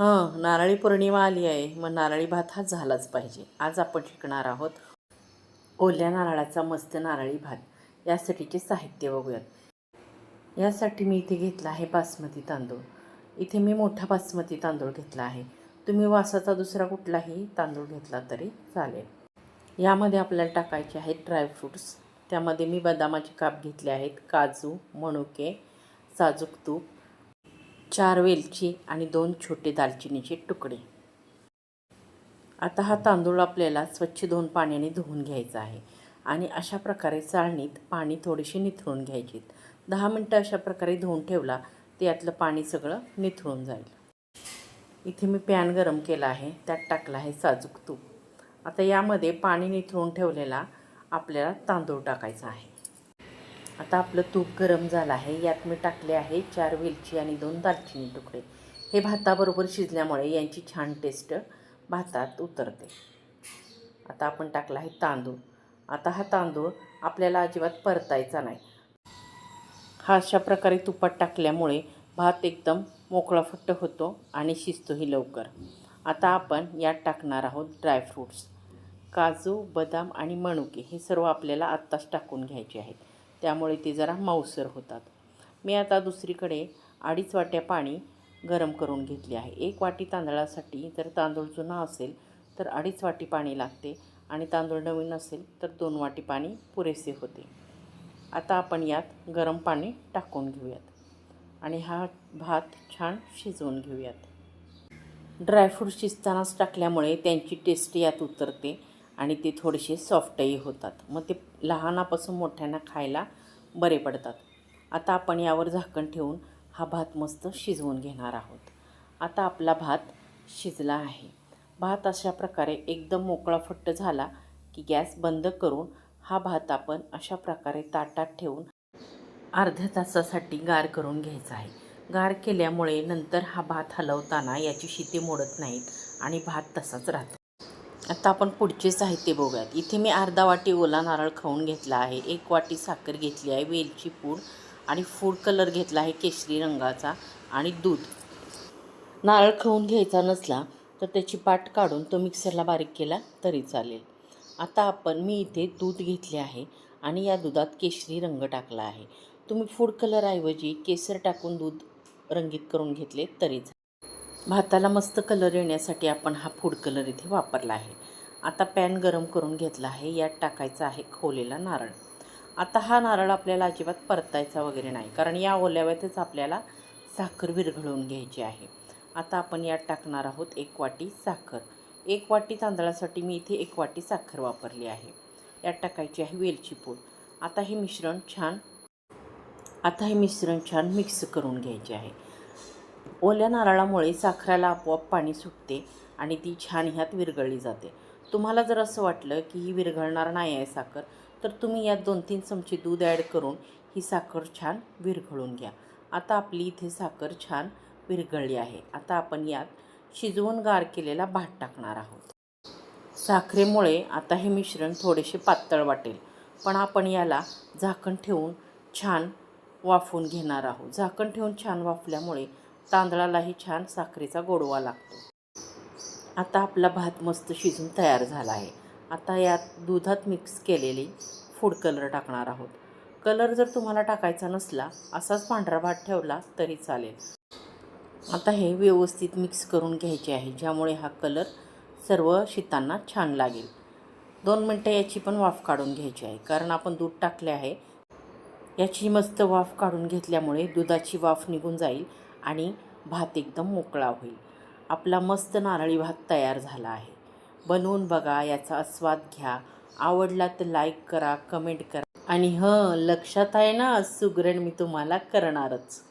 हां नारळी पौर्णिमा आली आहे. मग नारळी भात हा झालाच पाहिजे. आज आपण शिकणार आहोत ओल्या नारळाचा मस्त नारळी भात. यासाठीचे साहित्य बघूयात. यासाठी मी इथे घेतला आहे बासमती तांदूळ. इथे मी मोठा बासमती तांदूळ घेतला आहे. तुम्ही वासाचा दुसरा कुठलाही तांदूळ घेतला तरी चालेल. यामध्ये आपल्याला टाकायचे आहेत ड्रायफ्रूट्स त्यामध्ये मी बदामाचे काप घेतले आहेत काजू मनुके साजूक तूप चार वेलची आणि दोन छोटे दालचिनीचे तुकडे. आता हा तांदूळ आपल्याला स्वच्छ दोन पाण्याने धुवून घ्यायचा आहे आणि अशा प्रकारे चाळणीत पाणी थोडेसे निथळून घ्यायचे. दहा मिनटं अशा प्रकारे धुवून ठेवला ते यातलं पाणी सगळं निथळून जाईल. इथे मी पॅन गरम केला आहे त्यात टाकला आहे साजूक तूप. आता यामध्ये पाणी निथळून ठेवलेला आपल्याला तांदूळ टाकायचा आहे. आता आपलं तूप गरम झालं आहे. यात मी टाकले आहे चार वेलची आणि दोन दालचिनी तुकडे. हे भाताबरोबर शिजल्यामुळे यांची छान टेस्ट भातात उतरते. आता आपण टाकला आहे तांदूळ. आता हा तांदूळ आपल्याला अजिबात परतायचा नाही. हा अशा प्रकारे तुपात टाकल्यामुळे भात एकदम मोकळाफट्ट होतो आणि शिजतोही लवकर. आता आपण यात टाकणार आहोत ड्रायफ्रूट्स काजू बदाम आणि मनुके हे सर्व आपल्याला आत्ताच टाकून घ्यायचे आहेत. त्यामुळे ते जरा मऊसर होतात. मी आता दुसरीकडे अडीच वाट्या पाणी गरम करून घेतले आहे. एक वाटी तांदळासाठी जर तांदूळ जुना असेल तर अडीच वाटी पाणी लागते आणि तांदूळ नवीन असेल तर दोन वाटी पाणी पुरेसे होते. आता आपण यात गरम पाणी टाकून घेऊयात आणि हा भात छान शिजवून घेऊयात. ड्रायफ्रूट शिजतानाच टाकल्यामुळे त्यांची टेस्ट यात उतरते. आणि ते थोडेसे सॉफ्टही होतात. मग ते लहानापासून मोठ्यांना खायला बरे पडतात. आता आपण यावर झाकण ठेवून हा भात मस्त शिजवून घेणार आहोत. आता आपला भात शिजला आहे. भात अशा प्रकारे एकदम मोकळा फट्ट झाला की गॅस बंद करून हा भात आपण अशा प्रकारे ताटात ठेवून अर्ध्या तासासाठी गार करून घ्यायचा आहे. गार केल्यामुळे नंतर हा भात हलवताना याची शिते मोडत नाहीत आणि भात तसाच राहतो. आता आपण पुढचे साहित्य बघूयात. इथे मी अर्धा वाटी ओला नारळ खाऊन घेतला आहे. एक वाटी साखर घेतली आहे वेलची पूड आणि फूड कलर घेतला आहे केशरी रंगाचा आणि दूध. नारळ खाऊन घ्यायचा नसला तर त्याची पाट काढून तो मिक्सरला बारीक केला तरी चालेल. आता आपण मी इथे दूध घेतले आहे आणि या दुधात केशरी रंग टाकला आहे. तुम्ही फूड कलरऐवजी केसर टाकून दूध रंगीत करून घेतले तरी भाताला मस्त कलर येण्यासाठी आपण हा फूड कलर इथे वापरला आहे. आता पॅन गरम करून घेतला आहे. यात टाकायचा आहे खोलेला नारळ. आता हा नारळ आपल्याला अजिबात परतायचा वगैरे नाही कारण या ओल्याव्यातच आपल्याला साखर विरघळवून घ्यायची आहे. आता आपण यात टाकणार आहोत एक वाटी साखर. एक वाटी तांदळासाठी मी इथे एक वाटी साखर वापरली आहे. यात टाकायची आहे वेलची पूड. आता हे मिश्रण छान आता हे मिश्रण छान मिक्स करून घ्यायचे आहे. ओल्या नारळामुळे साखरेला आपोआप पाणी सुटते आणि ती छान ह्यात विरघळली जाते. तुम्हाला जर असं वाटलं की ही विरघळणार नाही आहे साखर तर तुम्ही यात दोन तीन चमचे दूध ॲड करून ही साखर छान विरघळून घ्या. आता आपली इथे साखर छान विरघळली आहे. आता आपण यात शिजवून गार केलेला भात टाकणार आहोत. साखरेमुळे आता हे मिश्रण थोडेसे पातळ वाटेल पण आपण याला झाकण ठेवून छान वाफून घेणार आहोत. झाकण ठेवून छान वाफल्यामुळे तांदळालाही छान साखरेचा गोडवा लागतो. आता आपला भात मस्त शिजून तयार झाला आहे. आता यात दुधात मिक्स केलेली फूड कलर टाकणार आहोत. कलर जर तुम्हाला टाकायचा नसला असाच पांढरा भात ठेवला तरी चालेल. आता हे व्यवस्थित मिक्स करून घ्यायचे आहे ज्यामुळे हा कलर सर्व शितांना छान लागेल. दोन मिनटं याची पण वाफ काढून घ्यायची आहे कारण आपण दूध टाकले आहे. याची मस्त वाफ काढून घेतल्यामुळे दुधाची वाफ निघून जाईल आणि भात एकदम मोकळा होईल. आपला मस्त नारळी भात तयार झाला आहे. बनवून बघा याचा आस्वाद घ्या. आवडला तर लाईक करा कमेंट करा. आणि हं लक्षात आहे ना सुगरण मी तुम्हाला करणारच.